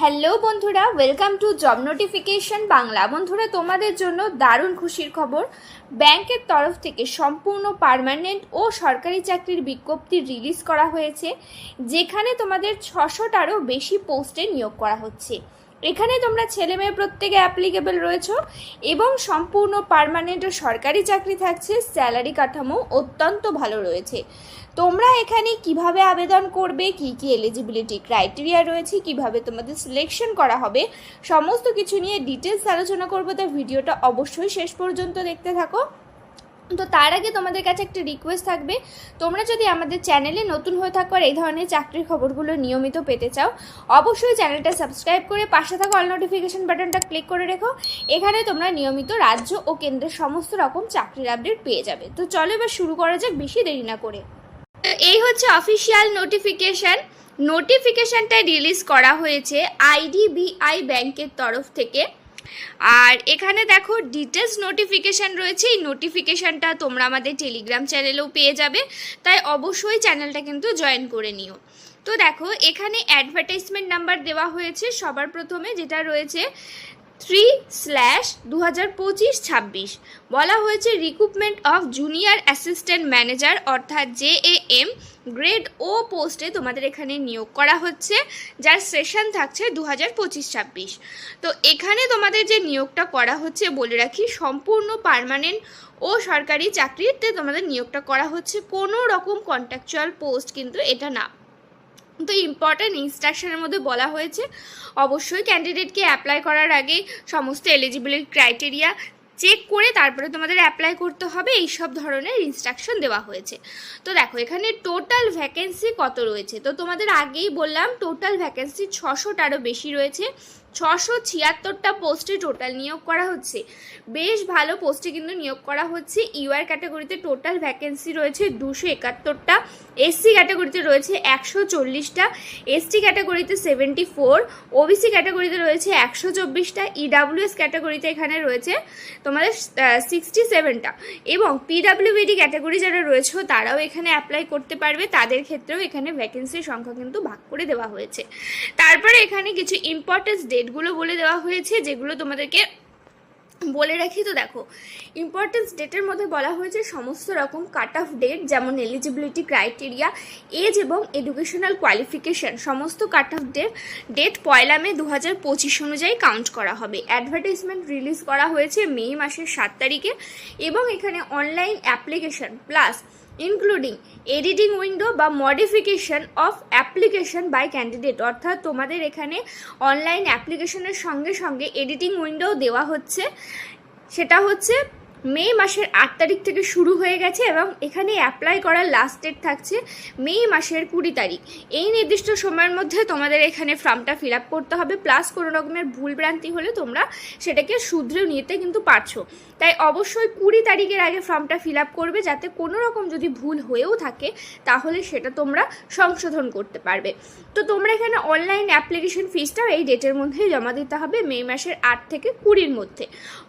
Hello বন্ধুরা welcome to job notification Bangla. বন্ধুরা, তোমাদের জন্য দারুণ খুশির খবর। ব্যাংকের তরফ থেকে সম্পূর্ণ পারমানেন্ট ও সরকারি চাকরির বিজ্ঞপ্তি রিলিজ করা হয়েছে, যেখানে তোমাদের ছশোটারও বেশি পোস্টে নিয়োগ করা হচ্ছে। এখানে তোমরা ছেলে মেয়ে প্রত্যেকে অ্যাপ্লিকেবল রয়েছো এবং সম্পূর্ণ পার্মানেন্ট ও সরকারি চাকরি থাকছে স্যালারি কাঠামো অত্যন্ত ভালো রয়েছে। তোমরা এখানে কীভাবে আবেদন করবে, কি কি এলিজিবিলিটি ক্রাইটেরিয়া রয়েছে, কীভাবে তোমাদের সিলেকশন করা হবে, সমস্ত কিছু নিয়ে ডিটেলস আলোচনা করব, তাই ভিডিওটা অবশ্যই শেষ পর্যন্ত দেখতে থাকো। তো তার আগে তোমাদের কাছে একটা রিকোয়েস্ট থাকবে। তোমরা যদি আমাদের চ্যানেলে নতুন হয়ে থাকো আর এই ধরনের চাকরির খবরগুলো নিয়মিত পেতে চাও, অবশ্যই চ্যানেলটা সাবস্ক্রাইব করে পাশে থাকা অল নোটিফিকেশান বাটনটা ক্লিক করে রেখো। এখানে তোমরা নিয়মিত রাজ্য ও কেন্দ্রের সমস্ত রকম চাকরির আপডেট পেয়ে যাবে। তো চলো এবার শুরু করা যাক বেশি দেরি না করে। এই হচ্ছে অফিসিয়াল নোটিফিকেশন নোটিফিকেশনটা রিলিজ করা হয়েছে আইডিবিআই ব্যাংকের তরফ থেকে। আর এখানে দেখো ডিটেলস নোটিফিকেশান রয়েছে। এই নোটিফিকেশানটা তোমরা আমাদের টেলিগ্রাম চ্যানেলেও পেয়ে যাবে। তাই অবশ্যই চ্যানেলটা কিন্তু জয়েন করে নিও। তো দেখো, এখানে অ্যাডভার্টাইজমেন্ট নাম্বার দেওয়া হয়েছে সবার প্রথমে, যেটা রয়েছে থ্রি স্ল্যাশ দু হাজার পঁচিশ ছাব্বিশ বলা হয়েছে recruitment of junior assistant manager অর্থাৎ J A M grade O পোস্টে তোমাদের এখানে নিয়োগ করা হচ্ছে, যার সেশন থাকছে দু হাজার পঁচিশ ছাব্বিশ তো এখানে তোমাদের যে নিয়োগটা করা হচ্ছে বলে রাখি, সম্পূর্ণ পার্মানেন্ট ও সরকারি চাকরিতে তোমাদের নিয়োগটা করা হচ্ছে। কোনো রকম কন্ট্রাকচুয়াল পোস্ট কিন্তু এটা না। তো ইম্পর্ট্যান্ট ইনস্ট্রাকশনের মধ্যে বলা হয়েছে, অবশ্যই ক্যান্ডিডেটকে অ্যাপ্লাই করার আগে সমস্ত এলিজিবিলিটি ক্রাইটেরিয়া চেক করে তারপরে তোমাদের অ্যাপ্লাই করতে হবে এই সব ধরনের ইনস্ট্রাকশন দেওয়া হয়েছে। তো দেখো, এখানে টোটাল ভ্যাকেন্সি কত রয়েছে? তো তোমাদের আগেই বললাম টোটাল ভ্যাকেন্সি ছশোটারও বেশি রয়েছে। ছশো ছিয়াত্তরটা পোস্টে টোটাল নিয়োগ করা হচ্ছে। বেশ ভালো পোস্টে কিন্তু নিয়োগ করা হচ্ছে। ইউআর ক্যাটাগরিতে টোটাল ভ্যাকেন্সি রয়েছে দুশো একাত্তরটা, এসসি ক্যাটাগরিতে রয়েছে একশো চল্লিশটা, এসটি ক্যাটাগরিতে সেভেন্টি ফোর, ওবিসি ক্যাটাগরিতে রয়েছে একশো চব্বিশটা, ইডাব্লিউএস ক্যাটাগরিতে এখানে রয়েছে তোমাদের সিক্সটি সেভেনটা। এবং পিডাব্লিউবিডি ক্যাটাগরি যারা রয়েছে তারাও এখানে অ্যাপ্লাই করতে পারবে। তাদের ক্ষেত্রেও এখানে ভ্যাকেন্সির সংখ্যা কিন্তু ভাগ করে দেওয়া হয়েছে। তারপরে এখানে কিছু ইম্পর্টেন্স ডেটগুলো বলে দেওয়া হয়েছে, যেগুলো তোমাদেরকে বলে রাখি। তো দেখো ইম্পর্টেন্স ডেটের মধ্যে বলা হয়েছে সমস্ত রকম কাট অফ ডেট যেমন এলিজিবিলিটি ক্রাইটেরিয়া এজ এবং এডুকেশনাল কোয়ালিফিকেশন সমস্ত কাট অফ ডেট ডেট পয়লা মে দু হাজার পঁচিশ অনুযায়ী কাউন্ট করা হবে। অ্যাডভার্টাইজমেন্ট রিলিজ করা হয়েছে মে মাসের সাত তারিখে এবং এখানে online application plus including editing window বা modification of application by candidate অর্থাৎ তোমাদের এখানে অনলাইন অ্যাপ্লিকেশনের সঙ্গে সঙ্গে এডিটিং উইন্ডোও দেওয়া হচ্ছে। সেটা হচ্ছে মে মাসের আট তারিখ থেকে শুরু হয়ে গেছে এবং এখানে অ্যাপ্লাই করার লাস্ট ডেট থাকছে মে মাসের কুড়ি তারিখ। এই নির্দিষ্ট সময়ের মধ্যে তোমাদের এখানে ফর্মটা ফিল আপ করতে হবে প্লাস কোনো রকমের ভুল ভ্রান্তি হলে তোমরা সেটাকে শুধরে নিতে কিন্তু পারছ। তাই অবশ্যই কুড়ি তারিখের আগে ফর্মটা ফিল আপ করবে, যাতে কোনো রকম যদি ভুল হয়েও থাকে, তাহলে সেটা তোমরা সংশোধন করতে পারবে। তো তোমরা এখানে অনলাইন অ্যাপ্লিকেশন ফিসটাও এই ডেটের মধ্যেই জমা দিতে হবে মে মাসের আট থেকে কুড়ির মধ্যে।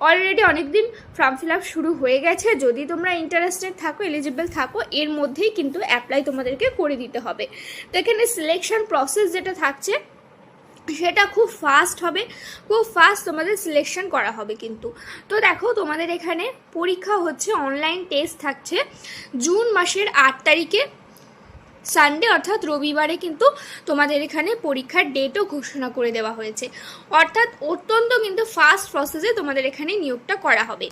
অলরেডি অনেকদিন ফর্ম ফিল আপ শুরু হয়ে গেছে। যদি তোমরা ইন্টারেস্টেড থাকো এলিজিবল থাকো, এর মধ্যেই কিন্তু অ্যাপ্লাই তোমাদেরকে করে দিতে হবে। তো এখানে সিলেকশন প্রসেস যেটা থাকছে, সেটা খুব ফাস্ট হবে। খুব ফাস্ট তোমাদের সিলেকশন করা হবে কিন্তু। তো দেখো, তোমাদের এখানে পরীক্ষা হচ্ছে অনলাইন টেস্ট থাকছে। জুন মাসের আট তারিখে সানডে অর্থাৎ রবিবারে কিন্তু তোমাদের এখানে পরীক্ষার ডেটও ঘোষণা করে দেওয়া হয়েছে। অর্থাৎ অত্যন্ত কিন্তু ফাস্ট প্রসেসে তোমাদের এখানে নিয়োগটা করা হবে।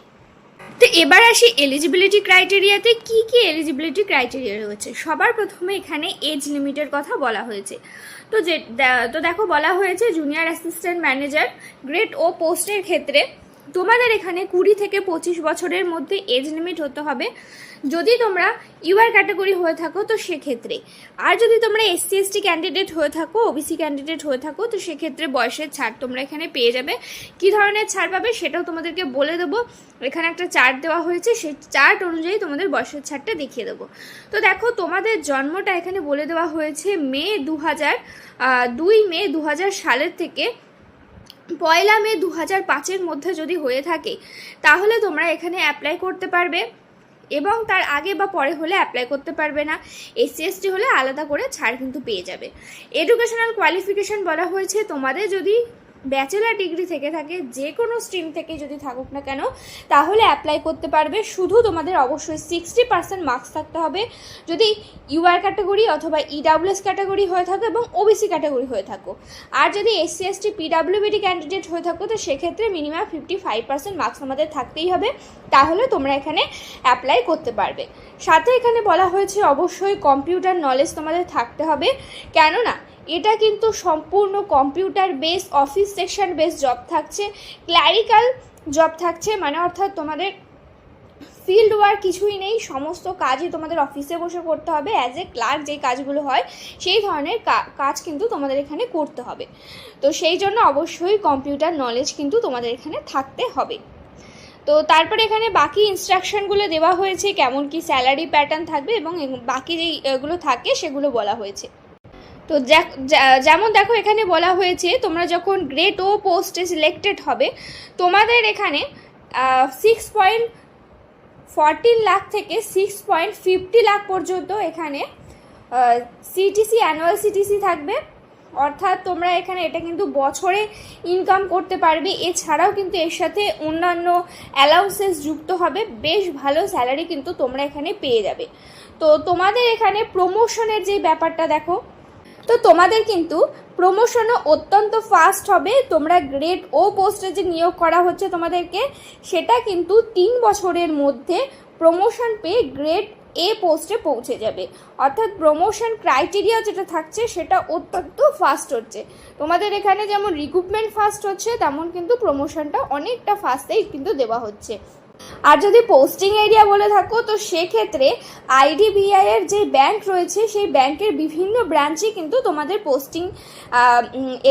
তো এবার আসি এলিজিবিলিটি ক্রাইটেরিয়াতে কি কি এলিজিবিলিটি ক্রাইটেরিয়া রয়েছে। সবার প্রথমে এখানে এজ লিমিটের কথা বলা হয়েছে। তো যে, তো দেখো বলা হয়েছে junior assistant manager grade O পোস্টের ক্ষেত্রে তোমাদের এখানে কুড়ি থেকে পঁচিশ বছরের মধ্যে এজ লিমিট হতে হবে। যদি তোমরা ইউআর ক্যাটাগরি হয়ে থাকো, তো সেক্ষেত্রে। আর যদি তোমরা এসসি, এসটি ক্যান্ডিডেট হয়ে থাকো, ওবিসি ক্যান্ডিডেট হয়ে থাকো, তো সেক্ষেত্রে বয়সের ছাড় তোমরা এখানে পেয়ে যাবে। কী ধরনের ছাড় পাবে সেটাও তোমাদেরকে বলে দেবো। এখানে একটা চার্ট দেওয়া হয়েছে, সেই চার্ট অনুযায়ী তোমাদের বয়সের ছাড়টা দেখিয়ে দেবো। তো দেখো, তোমাদের জন্মটা এখানে বলে দেওয়া হয়েছে মে দু হাজার দুই মে দু হাজার সালের থেকে পয়লা মে দু হাজার পাঁচের মধ্যে যদি হয়ে থাকে, তাহলে তোমরা এখানে অ্যাপ্লাই করতে পারবে এবং তার আগে বা পরে হলে অ্যাপ্লাই করতে পারবে না। এসসি হলে আলাদা করে ছাড় কিন্তু পেয়ে যাবে। এডুকেশনাল কোয়ালিফিকেশান বলা হয়েছে। তোমাদের যদি ব্যাচেলার ডিগ্রি থেকে থাকে, যে কোনো স্ট্রিম থেকে যদি থাকুক না কেন, তাহলে অ্যাপ্লাই করতে পারবে। শুধু তোমাদের অবশ্যই সিক্সটি পার্সেন্ট মার্কস থাকতে হবে। যদি ইউআর ক্যাটাগরি অথবা ইডাব্লিউএস ক্যাটাগরি হয়ে থাকো এবং ওবিসি ক্যাটাগরি হয়ে থাকো। আর যদি এসসি এসটি পিডাব্লিউবিডি ক্যান্ডিডেট হয়ে থাকো, তো সেক্ষেত্রে minimum fifty five percent marks আমাদের থাকতেই হবে। তাহলে তোমরা এখানে অ্যাপ্লাই করতে পারবে। সাথে এখানে বলা হয়েছে, অবশ্যই কম্পিউটার নলেজ তোমাদের থাকতে হবে। কেননা এটা কিন্তু সম্পূর্ণ computer base office section base job থাকছে। ক্ল্যারিক্যাল জব থাকছে মানে অর্থাৎ তোমাদের ফিল্ড ওয়ার্ক কিছুই নেই, সমস্ত কাজই তোমাদের অফিসে বসে করতে হবে। অ্যাজ এ ক্লার্ক যেই কাজগুলো হয়, সেই ধরনের কাজ কিন্তু তোমাদের এখানে করতে হবে। তো সেই জন্য অবশ্যই কম্পিউটার নলেজ কিন্তু তোমাদের এখানে থাকতে হবে। তো তারপরে এখানে বাকি ইনস্ট্রাকশনগুলো দেওয়া হয়েছে, কেমন কি স্যালারি প্যাটার্ন থাকবে এবং বাকি যেইগুলো থাকে, সেগুলো বলা হয়েছে। তো যেমন দেখো এখানে বলা হয়েছে, তোমরা যখন গ্রেড ও পোস্টে সিলেক্টেড হবে, তোমাদের এখানে সিক্স পয়েন্ট ফরটিন লাখ থেকে সিক্স পয়েন্ট ফিফটি লাখ পর্যন্ত এখানে সিটিসি অ্যানুয়াল সিটিসি থাকবে। অর্থাৎ তোমরা এখানে এটা কিন্তু বছরে ইনকাম করতে পারবে। এছাড়াও কিন্তু এর সাথে অন্যান্য অ্যালাউন্সেস যুক্ত হবে। বেশ ভালো স্যালারি কিন্তু তোমরা এখানে পেয়ে যাবে। তো তোমাদের এখানে প্রমোশনের যে ব্যাপারটা দেখো তো তোমাদের কিন্তু প্রমোশনও অত্যন্ত ফাস্ট হবে। তোমরা গ্রেড ও পোস্টে যে নিয়োগ করা হচ্ছে তোমাদেরকে, সেটা কিন্তু তিন বছরের মধ্যে প্রমোশন পেয়ে গ্রেড এ পোস্টে পৌঁছে যাবে। অর্থাৎ প্রমোশন ক্রাইটেরিয়া যেটা থাকছে, সেটা অত্যন্ত ফাস্ট হচ্ছে। তোমাদের এখানে যেমন রিক্রুটমেন্ট ফাস্ট হচ্ছে, তেমন কিন্তু প্রমোশনটা অনেকটা ফাস্টেই কিন্তু দেওয়া হচ্ছে। আর যদি পোস্টিং এরিয়া বলে থাকো, তো সেক্ষেত্রে আইডিবিআই এর যে ব্যাংক রয়েছে, সেই ব্যাংকের বিভিন্ন ব্রাঞ্চে কিন্তু তোমাদের পোস্টিং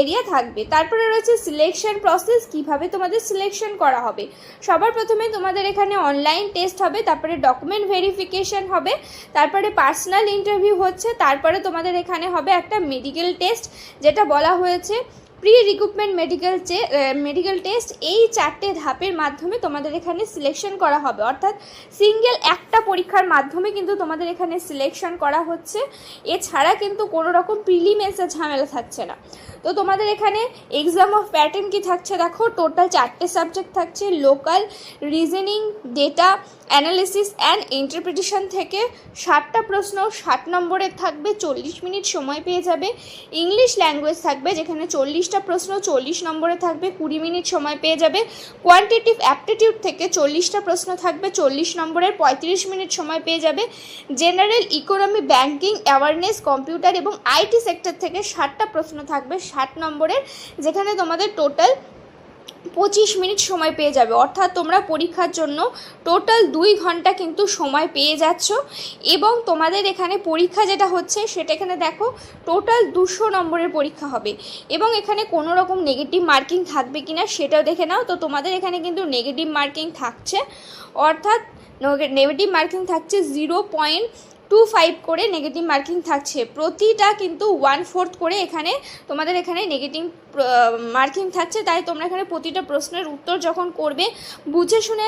এরিয়া থাকবে। তারপরে রয়েছে সিলেকশন প্রসেস কীভাবে তোমাদের সিলেকশন করা হবে। সবার প্রথমে তোমাদের এখানে অনলাইন টেস্ট হবে, তারপরে ডকুমেন্ট ভেরিফিকেশন হবে, তারপরে পার্সোনাল ইন্টারভিউ হচ্ছে, তারপরে তোমাদের এখানে হবে একটা মেডিকেল টেস্ট যেটা বলা হয়েছে। Pre recruitment medical medical test এই চারটে ধাপের মাধ্যমে তোমাদের এখানে সিলেকশন করা হবে। অর্থাৎ সিঙ্গেল একটা পরীক্ষার মাধ্যমে কিন্তু তোমাদের এখানে সিলেকশন করা হচ্ছে। এছাড়া কিন্তু কোনো রকম প্রিলিমেন্সের ঝামেলা থাকছে না। তো তোমাদের এখানে এক্সাম অফ প্যাটার্ন কি থাকছে দেখো? টোটাল চারটে সাবজেক্ট থাকছে। Logical reasoning data analysis and interpretation থেকে ষাটটা প্রশ্ন ষাট নম্বরের থাকবে, চল্লিশ মিনিট সময় পেয়ে যাবে। ইংলিশ ল্যাঙ্গুয়েজ থাকবে, যেখানে চল্লিশটা প্রশ্ন চল্লিশ নম্বরে থাকবে, কুড়ি মিনিট সময় পেয়ে যাবে। কোয়ান্টিটিভ অ্যাপটিটিউড থেকে চল্লিশটা প্রশ্ন থাকবে, চল্লিশ নম্বরের পঁয়ত্রিশ মিনিট সময় পেয়ে যাবে। General economy banking awareness computer এবং আইটি সেক্টর থেকে ষাটটা প্রশ্ন থাকবে, ষাট নম্বরের, যেখানে তোমাদের টোটাল পঁচিশ মিনিট সময় পেয়ে যাবে। অর্থাৎ তোমরা পরীক্ষার জন্য টোটাল দুই ঘণ্টা কিন্তু সময় পেয়ে যাচ্ছ। এবং তোমাদের এখানে পরীক্ষা যেটা হচ্ছে, সেটা এখানে দেখো টোটাল দুশো নম্বরের পরীক্ষা হবে। এবং এখানে কোনো রকম নেগেটিভ মার্কিং থাকবে কি না সেটাও দেখে নাও। তো তোমাদের এখানে কিন্তু নেগেটিভ মার্কিং থাকছে। অর্থাৎ নেগেটিভ মার্কিং থাকছে জিরো পয়েন্ট টু ফাইভ করে নেগেটিভ মার্কিং থাকছে। প্রতিটা কিন্তু ওয়ান ফোর্থ করে এখানে তোমাদের এখানে নেগেটিভ মার্কিং থাকছে। তাই তোমরা এখানে প্রতিটা প্রশ্নের উত্তর যখন করবে, বুঝে শুনে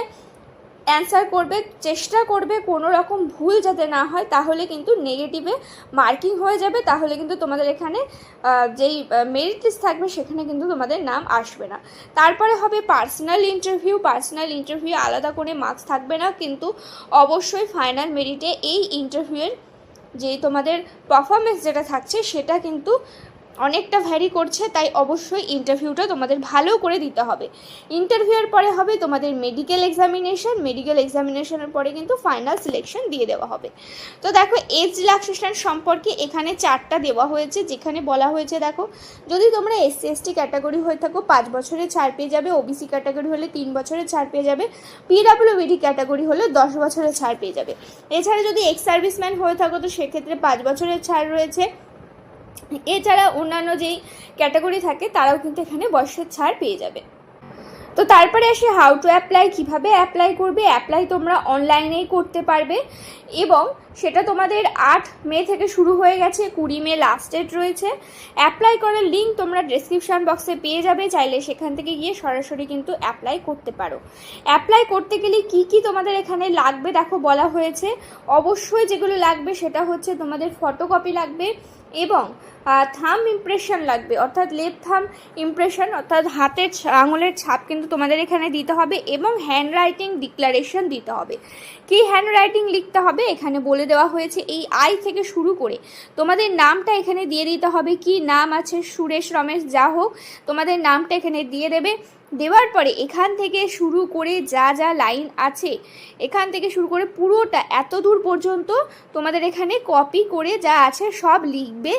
অ্যান্সার করবে, চেষ্টা করবে কোনো রকম ভুল যাতে না হয়, তাহলে কিন্তু নেগেটিভে মার্কিং হয়ে যাবে, তাহলে কিন্তু তোমাদের এখানে যেই মেরিট লিস্ট থাকবে, সেখানে কিন্তু তোমাদের নাম আসবে না। তারপরে হবে পার্সোনাল ইন্টারভিউ পার্সোনাল ইন্টারভিউ আলাদা করে মার্কস থাকবে না, কিন্তু অবশ্যই ফাইনাল মেরিটে এই ইন্টারভিউয়ের যে তোমাদের পারফরমেন্স যেটা থাকছে, সেটা কিন্তু অনেকটা ভ্যারি করছে, তাই অবশ্যই ইন্টারভিউটা তোমাদের ভালো করে দিতে হবে। ইন্টারভিউয়ের পরে হবে তোমাদের মেডিকেল এক্সামিনেশন মেডিকেল এক্সামিনেশনের পরে কিন্তু ফাইনাল সিলেকশন দিয়ে দেওয়া হবে। তো দেখো এজ রিল্যাক্সেশন সম্পর্কে এখানে চারটা দেওয়া হয়েছে, যেখানে বলা হয়েছে দেখো, যদি তোমরা এসসি এসটি ক্যাটাগরি হয়ে থাকো, পাঁচ বছরে ছাড় পেয়ে যাবে ওবিসি ক্যাটাগরি হলে তিন বছরে ছাড় পেয়ে যাবে পিডাব্লিউবিডি ক্যাটাগরি হলে দশ বছরে ছাড় পেয়ে যাবে। এছাড়া যদি এক্স সার্ভিসম্যান হয়ে থাকো, তো সেক্ষেত্রে পাঁচ বছরের ছাড় রয়েছে। এছাড়া অন্যান্য যেই ক্যাটাগরি থাকে, তারাও কিন্তু এখানে বয়সের ছাড় পেয়ে যাবে। তো তারপরে আসি হাউ টু অ্যাপ্লাই কীভাবে অ্যাপ্লাই করবে? অ্যাপ্লাই তোমরা অনলাইনেই করতে পারবে এবং সেটা তোমাদের আট মে থেকে শুরু হয়ে গেছে, কুড়ি মে লাস্ট ডেট রয়েছে। অ্যাপ্লাই করার লিঙ্ক তোমরা ডেসক্রিপশন বক্সে পেয়ে যাবে, চাইলে সেখান থেকে গিয়ে সরাসরি কিন্তু অ্যাপ্লাই করতে পারো। অ্যাপ্লাই করতে গেলে কি কি তোমাদের এখানে লাগবে? দেখো বলা হয়েছে। অবশ্যই যেগুলো লাগবে সেটা হচ্ছে তোমাদের ফটোকপি লাগবে এবং থাম ইমপ্রেশন লাগবে। অর্থাৎ লেফট থাম ইমপ্রেশন অর্থাৎ হাতের আঙুলের ছাপ কিন্তু তোমাদের এখানে দিতে হবে এবং হ্যান্ড রাইটিং ডিক্লারেশন দিতে হবে। কি হ্যান্ড রাইটিং লিখতে হবে? এখানে বলে দেওয়া হয়েছে এই আই থেকে শুরু করে। তোমাদের নামটা এখানে দিয়ে দিতে হবে। কি নাম আছে? সুরেশ, রমেশ, যা হোক, তোমাদের নামটা এখানে দিয়ে দেবে। দেওয়ার পরে এখান থেকে শুরু করে যা যা লাইন আছে, এখান থেকে শুরু করে পুরোটা এত দূর পর্যন্ত তোমাদের এখানে কপি করে যা আছে সব লিখবে।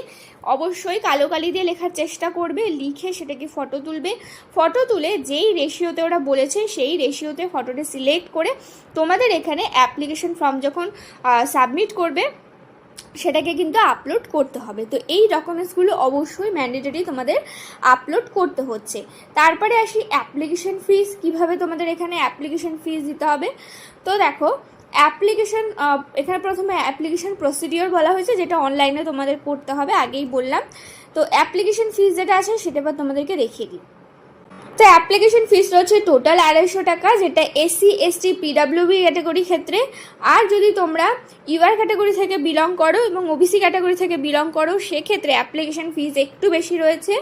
অবশ্যই কালো কালি দিয়ে লেখার চেষ্টা করবে, লিখে সেটাকে ফটো তুলবে। ফটো তুলে যেই রেশিওতে ওরা বলেছে সেই রেশিওতে ফটোটা সিলেক্ট করে তোমাদের এখানে অ্যাপ্লিকেশন ফর্ম যখন সাবমিট করবে সেটাকে কিন্তু আপলোড করতে হবে। তো এই ডকুমেন্টসগুলো অবশ্যই ম্যান্ডেটরি তোমাদের আপলোড করতে হচ্ছে। তারপরে আসি অ্যাপ্লিকেশন ফিস কীভাবে তোমাদের এখানে অ্যাপ্লিকেশন ফিস দিতে হবে। তো দেখো অ্যাপ্লিকেশন এখানে প্রথমে অ্যাপ্লিকেশন প্রসিডিওর বলা হয়েছে, যেটা অনলাইনে তোমাদের করতে হবে, আগেই বললাম। তো অ্যাপ্লিকেশন ফিস যেটা আছে, সেটা এবার তোমাদেরকে দেখিয়ে দিই। তো অ্যাপ্লিকেশন ফিস রয়েছে টোটাল আড়াইশো টাকা, যেটা এসসি এসটি পিডাব্লিউবি ক্যাটাগরি ক্ষেত্রে। আর যদি তোমরা ইউআর ক্যাটাগরি থেকে বিলং করো এবং ওবিসি ক্যাটাগরি থেকে বিলং করো, সেক্ষেত্রে অ্যাপ্লিকেশন ফিস একটু বেশি রয়েছে।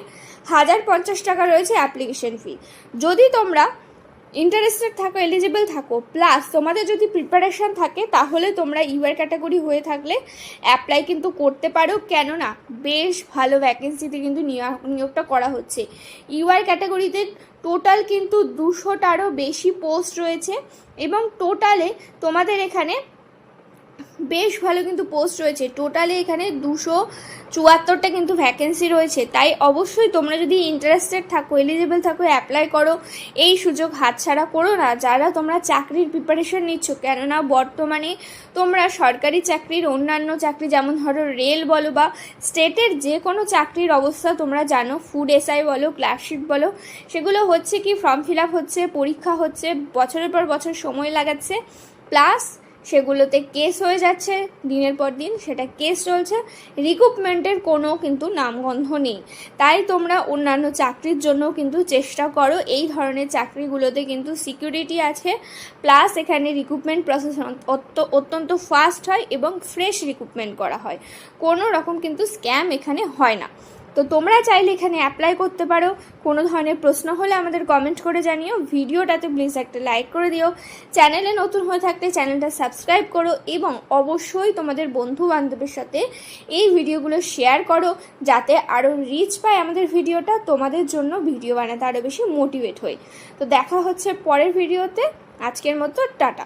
হাজার পঞ্চাশ টাকা রয়েছে অ্যাপ্লিকেশন ফি যদি তোমরা ইন্টারেস্টেড থাকো এলিজিবল থাকো প্লাস তোমাদের যদি প্রিপারেশান থাকে, তাহলে তোমরা ইউআর ক্যাটাগরি হয়ে থাকলে অ্যাপ্লাই কিন্তু করতে পারো। কেননা, বেশ ভালো ভ্যাকেন্সিতে কিন্তু নিয়োগ- নিয়োগটা করা হচ্ছে। ইউআর ক্যাটাগরিতে টোটাল কিন্তু দুশোটারও বেশি পোস্ট রয়েছে এবং টোটালে তোমাদের এখানে বেশ ভালো কিন্তু পোস্ট রয়েছে। টোটালি এখানে দুশো চুয়াত্তরটা কিন্তু ভ্যাকেন্সি রয়েছে। তাই অবশ্যই তোমরা যদি ইন্টারেস্টেড থাকো এলিজিবল থাকো অ্যাপ্লাই করো, এই সুযোগ হাতছাড়া করো না। যারা তোমরা চাকরির প্রিপারেশন নিচ্ছ, কেননা বর্তমানে তোমরা সরকারি চাকরির অন্যান্য চাকরি যেমন ধরো রেল বলো বা স্টেটের যে কোনো চাকরির অবস্থা তোমরা জানো ফুড এসআই বলো ক্লাসশিট বলো, সেগুলো হচ্ছে কি ফর্ম ফিল আপ হচ্ছে, পরীক্ষা হচ্ছে, বছরের পর বছর সময় লাগাচ্ছে। প্লাস সেগুলোতে কেস হয়ে যাচ্ছে, দিনের পর দিন সেটা কেস চলছে। রিক্রুটমেন্টের কোনো কিন্তু নামগন্ধ নেই। তাই তোমরা অন্যান্য চাকরির জন্য কিন্তু চেষ্টা করো। এই ধরনের চাকরিগুলোতে কিন্তু সিকিউরিটি আছে। প্লাস এখানে রিক্রুটমেন্ট প্রসেস অত্যন্ত ফাস্ট হয় এবং ফ্রেশ রিক্রুটমেন্ট করা হয়। কোনো রকম কিন্তু স্ক্যাম এখানে হয় না। তো তোমরা চাইলে এখানে অ্যাপ্লাই করতে পারো। কোনো ধরনের প্রশ্ন হলে আমাদের কমেন্ট করে জানিও। ভিডিওটাতে প্লিজ একটা লাইক করে দিও। চ্যানেলে নতুন হয়ে থাকলে চ্যানেলটা সাবস্ক্রাইব করো এবং অবশ্যই তোমাদের বন্ধু বান্ধবের সাথে এই ভিডিওগুলো শেয়ার করো যাতে আরও রিচ পায় আমাদের ভিডিওটা। তোমাদের জন্য ভিডিও বানাতে আরও বেশি মোটিভেট হই তো দেখা হচ্ছে পরের ভিডিওতে। আজকের মতো টাটা।